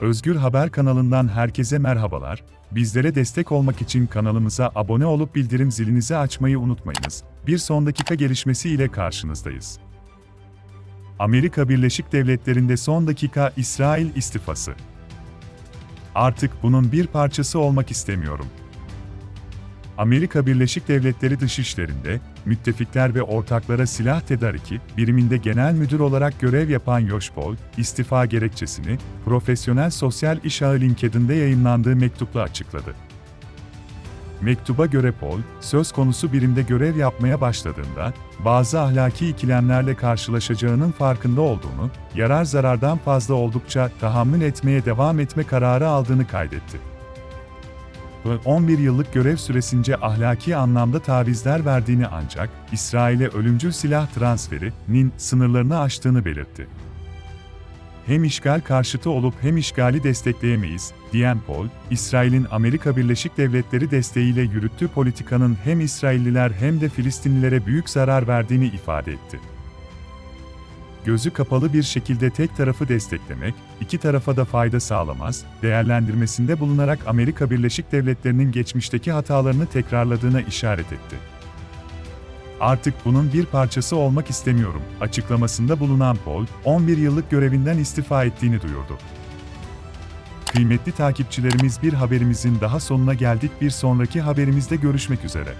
Özgür Haber kanalından herkese merhabalar. Bizlere destek olmak için kanalımıza abone olup bildirim zilinizi açmayı unutmayınız. Bir son dakika gelişmesi ile karşınızdayız. Amerika Birleşik Devletleri'nde son dakika İsrail istifası. Artık bunun bir parçası olmak istemiyorum. Amerika Birleşik Devletleri Dışişleri'nde, müttefikler ve ortaklara silah tedariki biriminde genel müdür olarak görev yapan Josh Paul, istifa gerekçesini, profesyonel sosyal iş ağı LinkedIn'de yayınlandığı mektupla açıkladı. Mektuba göre Paul, söz konusu birimde görev yapmaya başladığında, bazı ahlaki ikilemlerle karşılaşacağının farkında olduğunu, yarar zarardan fazla oldukça tahammül etmeye devam etme kararı aldığını kaydetti. 11 yıllık görev süresince ahlaki anlamda tavizler verdiğini ancak İsrail'e ölümcül silah transferinin sınırlarını aştığını belirtti. Hem işgal karşıtı olup hem işgali destekleyemeyiz, diyen Paul, İsrail'in Amerika Birleşik Devletleri desteğiyle yürüttüğü politikanın hem İsrailliler hem de Filistinlilere büyük zarar verdiğini ifade etti gözü kapalı bir şekilde tek tarafı desteklemek, iki tarafa da fayda sağlamaz, değerlendirmesinde bulunarak Amerika Birleşik Devletleri'nin geçmişteki hatalarını tekrarladığına işaret etti. Artık bunun bir parçası olmak istemiyorum, açıklamasında bulunan Paul, 11 yıllık görevinden istifa ettiğini duyurdu. Kıymetli takipçilerimiz bir haberimizin daha sonuna geldik bir sonraki haberimizde görüşmek üzere.